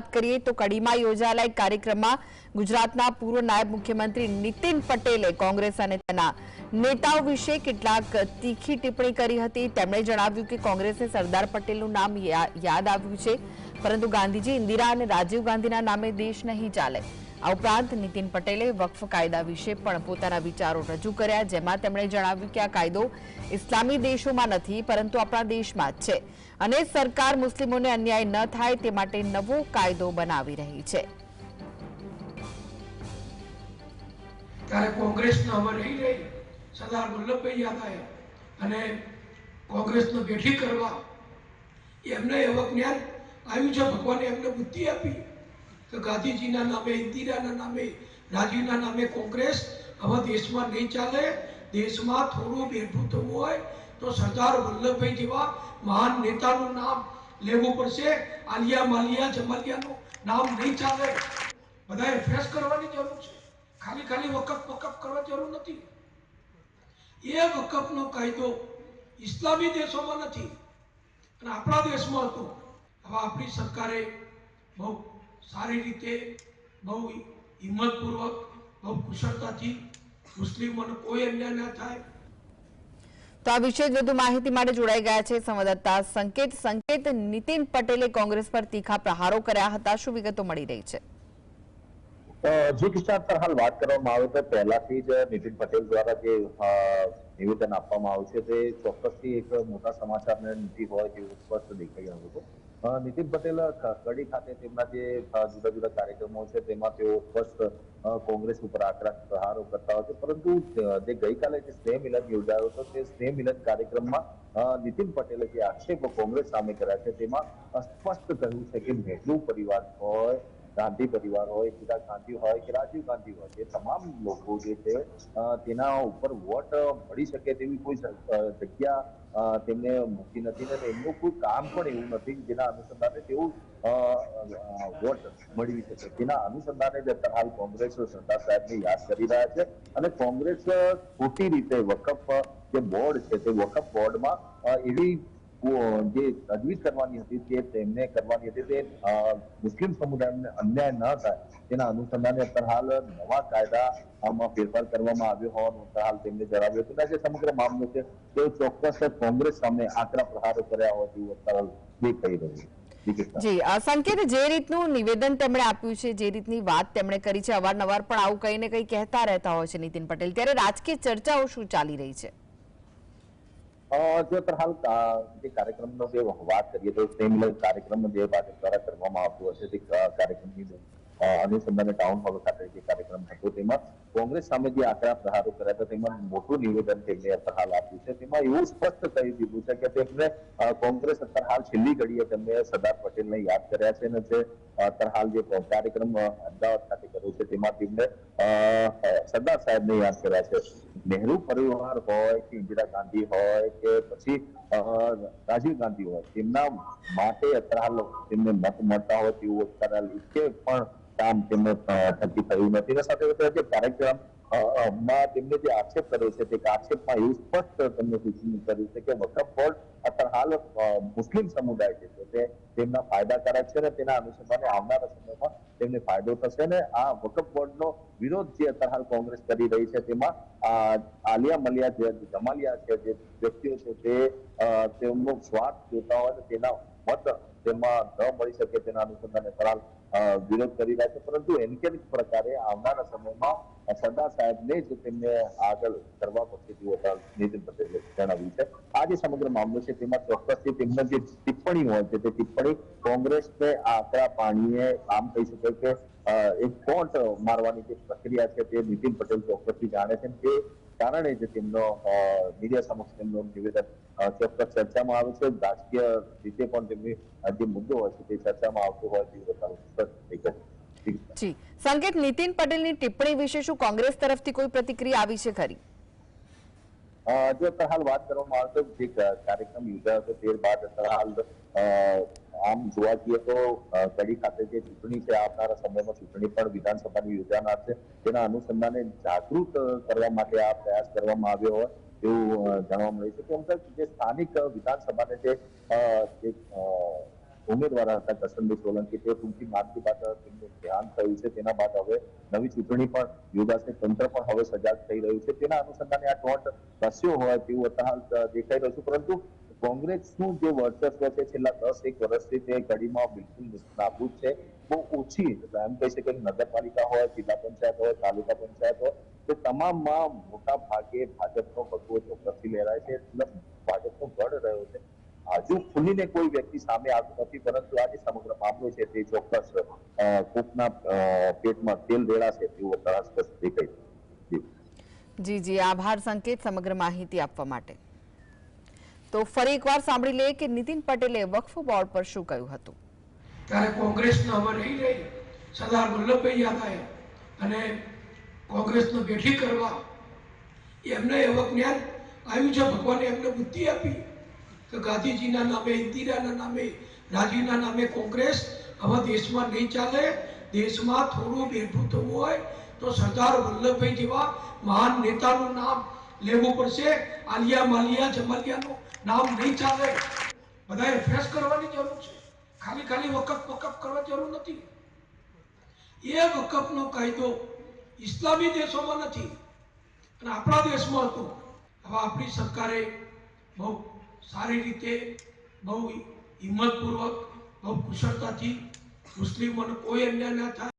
વાત કરીએ તો કડીમાં યોજાયેલા એક કાર્યક્રમમાં ગુજરાતના પૂર્વ નાયબ મુખ્યમંત્રી નીતિન પટેલે કોંગ્રેસ અને તેના નેતાઓ વિશે કેટલાક તીખી ટિપ્પણી કરી હતી. તેમણે જણાવ્યું કે કોંગ્રેસને સરદાર પટેલનું નામ યાદ આવ્યું છે, પરંતુ ગાંધીજી ઇન્દિરા અને રાજીવ ગાંધીના નામે દેશ નહીં ચાલે. આ ઉપરાંત નીતિન પટેલે વક્ફ કાયદા વિશે પણ પોતાના વિચારો રજૂ કર્યા, જેમાં તેમણે જણાવ્યું કે આ કાયદો ઇસ્લામી દેશોમાં નથી, પરંતુ આપણા દેશમાં જ છે. અને સરકાર મુસ્લિમોને અન્યાય ન થાય તે માટે નવો કાયદો બનાવી રહી છે. ત્યારે કોંગ્રેસનો અમર રહી રહી સરદાર વલ્લભભાઈ યાદ આવ્યા અને કોંગ્રેસને બેઠી કરવા એમને એવો જ્ઞાન આવ્યું છે, ભગવાને એમને બુદ્ધિ આપી. કે ગાંધીજીના નામે, ઇન્દિરાના નામે, રાજીવના નામે કોંગ્રેસ હવે દેશમાં નહીં ચાલે. દેશમાં થોડું બેઠું થવું હોય તો સરદાર વલ્લભભાઈ જેવા મહાન નેતાનું નામ લેવું પડશે. આલિયા માલિયા, જમાલિયાનું નામ નહીં ચાલે. બધાએ ફેસ કરવાની જરૂર છે. ખાલી ખાલી વકફ વકફ કરવા જરૂર નથી. એ વકફનો કાયદો ઇસ્લામી દેશોમાં નથી. અને આપણા દેશમાં હતો હવે આપણી સરકારે બહુ સારી રીતે બહુ હિંમતપૂર્વક બહુ કુશળતાથી મુસ્લિમોને કોઈ અન્યાય ન થાય. તો આ વિશે વધુ માહિતી માટે જોડાઈ ગયા છે સંવાદદાતા સંકેત. સંકેત નીતિન પટેલે કોંગ્રેસ પર તીખા પ્રહારો કર્યા હતા. શું વિગતો મળી રહી છે? જે કિસ્સા પર હાલ વાત કરવામાં આવે તો પહેલાથી જ નીતિન પટેલ દ્વારા જે નિવેદન આપવામાં આવશે તે ચોક્કસથી એક મોટા સમાચારને નીતિ હોય તેવું સ્પષ્ટ દેખાઈ રહ્યું હતું. નીતિન પટેલ કડી ખાતે તેમના જે જુદા જુદા કાર્યક્રમો છે, તેમાં તેઓ સ્પષ્ટ કોંગ્રેસ ઉપર આકરા, પ્રહારો કરતા હોય છે. પરંતુ જે ગઈકાલે જે સ્નેહ મિલન યોજાયો હતો, તે સ્નેહ મિલન કાર્યક્રમમાં નીતિન પટેલે જે આક્ષેપો કોંગ્રેસ સામે કર્યા છે, તેમાં સ્પષ્ટ કહ્યું છે કે નહેરુ પરિવાર હોય ગાંધી પરિવાર હોય ઇન્દિરા ગાંધી હોય કે રાજીવ ગાંધી હોય એ તમામ લોકો જે છે તેના ઉપર વોટ મળી શકે તેવી કોઈ જગ્યા તેમને મૂકી નથી ને એમનું કોઈ કામ પણ એવું નથી જેના અનુસંધાને અ, વોટ મળી શકે. તેના અનુસંધાને જ હાલ કોંગ્રેસ સરદાર સાહેબને યાદ કરી રહ્યા છે અને કોંગ્રેસ ખોટી રીતે વકફ જે બોર્ડ છે તે વકફ બોર્ડમાં એવી જે તજવીજ કરવાની હતી તે તેમને કરવાની હતી તે મુસ્લિમ સમુદાયને અન્યાય ન થાય તેના અનુસંધાને અત્યારે હાલ નવા કાયદા આમાં ફેરફાર કરવામાં આવ્યો હોવાનું અત્યારે હાલ તેમને જણાવ્યું હતું જે સમગ્ર મામલો છે તે ચોક્કસ કોંગ્રેસ સામે આકરા પ્રહારો કર્યા હોય તેવું અત્યારે દેખાઈ રહ્યું જી સંકેત જે રીતનું નિવેદન તેમણે આપ્યું છે જે રીતની વાત તેમણે કરી છે અવારનવાર પણ આવું કંઈ ને કંઈ કહેતા રહેતા હોય છે નીતિન પટેલ. ત્યારે રાજકીય ચર્ચાઓ શું ચાલી રહી છે? જો અત્યારે હાલ જે કાર્યક્રમનો જે વાત કરીએ તો સેમ કાર્યક્રમ જે ભાજપ દ્વારા કરવામાં આવતું હશે તે કાર્યક્રમ કાર્યક્રમની અનુસંધાને ટાઉન હોલ ખાતે જે કાર્યક્રમ હતો તેમાં કોંગ્રેસ સામે જે આકરા પ્રહારો કર્યા હતા, તેમાં મોટું નિવેદન તેમને હાલ આપ્યું છે. તેમાં એવું સ્પષ્ટ કહી દીધું છે કે તેમને કોંગ્રેસ અત્યારે હાલ છેલ્લી ઘડીએ તેમને સરદાર પટેલને યાદ કર્યા છે અને જે અત્યારે હાલ જે કાર્યક્રમ અમદાવાદ ખાતે કર્યો છે, તેમાં તેમને સરદાર સાહેબને યાદ કર્યા છે. નહેરુ પરિવાર હોય કે ઇન્દિરા ગાંધી હોય કે પછી રાજીવ ગાંધી હોય, તેમના માટે અત્યારે તેમને મત મળતા હોય તેવું અત્યારે કે પણ કામ તેમને થકી થયું નથી. અને સાથે જે કાર્યક્રમ અ, અ, માં તેમને જે આક્ષેપ કર્યો છે તે આક્ષેપમાં એવું સ્પષ્ટ તેમને સૂચન કર્યું છે કે વકફ બોર્ડ અત્યારે હાલ મુસ્લિમ સમુદાય છે તે તેમના ફાયદાકારક છે અને તેના અનુસંધાને આવનારા સમયમાં તેમને ફાયદો થશે ને આ વકફ બોર્ડનો વિરોધ જે અત્યારે હાલ કોંગ્રેસ કરી રહી છે તેમાં આ આલિયા મલિયા જે જમાલિયા છે જે વ્યક્તિઓ છે તે તેમનો સ્વાર્થ જોતા હોય તેના મત તેમાં ન મળી શકે તેના અનુસંધાને ફરાલ વિરોધ કરી રહ્યા છે. પરંતુ એનકેનિક પ્રકારે આવનારા સમયમાં સરદાર સાહેબને જ તેમને આગળ કરવા પડશે તેવું નીતિન પટેલે જણાવ્યું છે. આ જે સમગ્ર મામલો છે, તેમાં ચોક્કસથી તેમના જે ટિપ્પણી હોય છે, તે ટિપ્પણી કોંગ્રેસને આકરા પાણીએ આમ કહી શકાય કે એક ટોન્ટ મારવાની જે પ્રક્રિયા છે તે નીતિન પટેલ ચોક્કસથી જાણે છે તે કારણે જ તેમનો મીડિયા સમક્ષ તેમનો નિવેદન ચોક્કસ ચર્ચામાં આવે છે રાજકીય રીતે પણ તેમની જે મુદ્દો હોય છે તે ચર્ચામાં આવતો હોય તેવું બતાવું. જી. સંકેત નીતિન પટેલની ટિપ્પણી વિશે શું કોંગ્રેસ તરફથી કોઈ પ્રતિક્રિયા આવી છે ખરી જો હાલ વાત કરવામાં આવે તો જે કાર્યક્રમ યોજાયો હતો તે બાદ હાલ આમ જોવા જઈએ તો કડી ખાતે જે ચૂંટણી છે, આવનારા સમયમાં ચૂંટણી પણ વિધાનસભાની યોજાનાર છે. તેના અનુસંધાને જાગૃત કરવા માટે આ પ્રયાસ કરવામાં આવ્યો હોય એવું જાણવા મળ્યું છે. કે કે જે સ્થાનિક વિધાનસભાને જે ઉમેદવાર હતા કસનભાઈ સોલંકી, તે ટૂંકી માર્ચથી બાદ તેમનું ધ્યાન થયું છે. તેના બાદ હવે નવી ચૂંટણી પણ યોજાશે. તંત્ર પણ હવે સજાગ થઈ રહ્યું છે. તેના અનુસંધાને આ ટોટ કસ્યો હોય તેવું અત્યારે દેખાઈ રહ્યું છે. પરંતુ કોંગ્રેસનું જે વર્ચસ્વ છે, છેલ્લા દસ એક વર્ષથી તે કડીમાં બિલકુલ નાબૂદ છે. બહુ ઓછી એમ કહી શકે નગરપાલિકા હોય, જિલ્લા પંચાયત હોય, તાલુકા પંચાયત હોય, તે તમામમાં મોટા ભાગે ભાજપનો પગવો ચોક્કસથી લહેરાય છે એટલે ભાજપનો ગઢ રહ્યો છે. હજુ ખુલીને કોઈ વ્યક્તિ સામે આવતો નથી, પરંતુ આજે સમગ્ર મામલો છે તે ચોક્કસ કોકના પેટમાં તેલ રેડાશે તેવું અત્યારે સ્પષ્ટ દેખાય જી જી. આભાર સંકેત, સમગ્ર માહિતી આપવા માટે. તો ફરી એકવાર સાંભળી લઈએ કે નીતિન પટેલે વકફ બોર્ડ પર શું કહ્યું હતું. ત્યારે કોંગ્રેસનો હવે રહી રહી. સરદાર વલ્લભભાઈ યાદ અને કોંગ્રેસનો બેઠી કરવા એમને એવો જ્ઞાન આવ્યું છે. ભગવાને એમને બુદ્ધિ આપી કે ગાંધીજીના નામે, ઇન્દિરાના નામે રાજીવના નામે કોંગ્રેસ હવે દેશમાં નહીં ચાલે. દેશમાં થોડું બેઠું થવું હોય તો સરદાર વલ્લભભાઈ જેવા મહાન નેતાનું નામ લેવું પડશે. આલિયા માલિયા જમાલિયાનું નામ નહીં ચાલે. બધાએ ફેસ કરવાની જરૂર છે. ખાલી ખાલી વકફ વકફ કરવા જરૂર નથી. એ વકફનો કાયદો ઇસ્લામી દેશોમાં નથી. અને આપણા દેશમાં હતો. હવે આપણી સરકારે બહુ સારી રીતે, બહુ હિંમતપૂર્વક, બહુ કુશળતાથી મુસ્લિમોને કોઈ અન્યાય ના થાય.